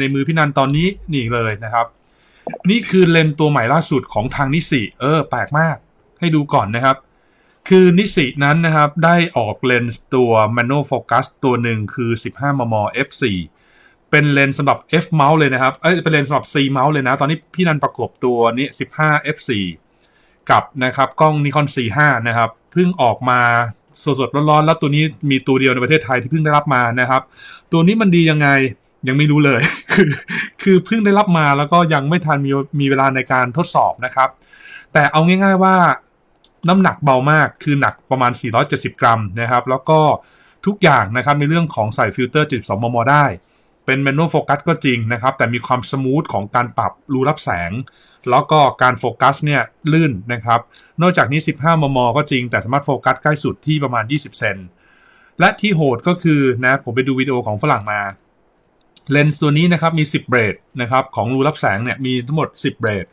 ในมือพี่นันตอนนี้นี่เลยนะครับ นี่คือเลนส์ตัวใหม่ล่าสุดของทางนิสิเออ แปลกมาก ให้ดูก่อนนะครับ คือนิสินั้นนะครับ ได้ออกเลนส์ตัว Mano Focus ตัวหนึ่งคือ 15 มม f4 เป็นเลนส์สำหรับ f mount เลยนะครับเอ้ยเป็นเลนส์สำหรับ c mount เลยนะ ตอนนี้พี่นันประกบตัวนี้ 15 f4 กับนะครับกล้อง Nikon C5 นะครับเพิ่งออกมาสดๆร้อนๆ แล้วตัวนี้มีตัวเดียวในประเทศไทยที่เพิ่งได้รับมานะครับ ตัวนี้มันดียังไง ยังไม่รู้เลย คือ คือเพิ่งได้รับมาแล้วก็ยังไม่ทันมีมีเวลาในการทดสอบนะครับ แต่เอาง่าย ๆว่าน้ำหนักเบามากคือหนักประมาณ 470 กรัมนะครับ แล้วก็ทุกอย่างนะครับในเรื่องของใส่ฟิลเตอร์ 72 มม ได้ เป็นแมนนวลโฟกัสก็จริงนะครับ แต่มีความสมูทของการปรับรูรับแสง แล้วก็การโฟกัสเนี่ยลื่นนะครับ นอกจากนี้ 15 มม ก็จริง แต่สามารถโฟกัสใกล้สุดที่ประมาณ 20 เซนและที่โหดก็คือนะผมไปดูวิดีโอของฝรั่งมา เลนส์ตัวนี้นะครับมี 10 เบรดนะครับของรูรับแสงเนี่ยมีทั้งหมด 10 เบรด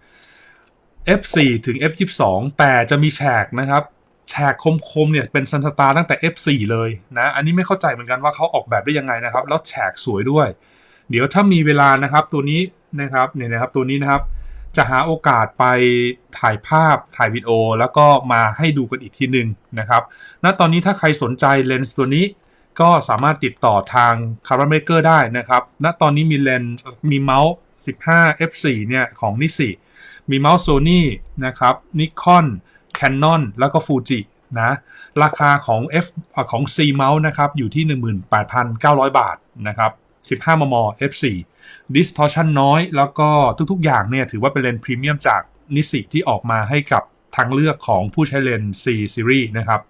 f4 ถึง f22 แต่จะมีแฉกนะครับแฉกคมๆเนี่ยเป็นซันสตาร์ตั้งแต่ f4 เลยนะอันนี้ไม่เข้าใจเหมือนกันว่าเขาออกแบบได้ยังไงนะครับ แล้วแฉกสวยด้วย เดี๋ยวถ้ามีเวลานะครับตัวนี้นะครับเนี่ยนะครับตัวนี้นะครับจะหาโอกาสไปถ่ายภาพถ่ายวิดีโอ แล้วก็มาให้ดูกันอีกทีหนึ่งนะครับ ณตอนนี้ถ้าใครสนใจเลนส์ตัวนี้ ก็สามารถติดต่อทาง c a r a m a k e r ได้นะครับณตอนนี้มีเลนส์มีเมาส์ 15 f4 เนี่ยของนิสิมีเมาส์ Sony นะครับ Nikon Canon แล้วก็ Fuji นะราคาของ F อของ C Mouse นะครับอยู่ที่ 18,900 บาทนะครับ15 มม f4 distortion น้อย แล้วก็ทุกๆ อย่างเนี่ยถือว่าเป็นเลนส์พรีเมียมจากนิสิที่ออกมาให้กับทางเลือกของผู้ใช้เลนส์ C series นะครับ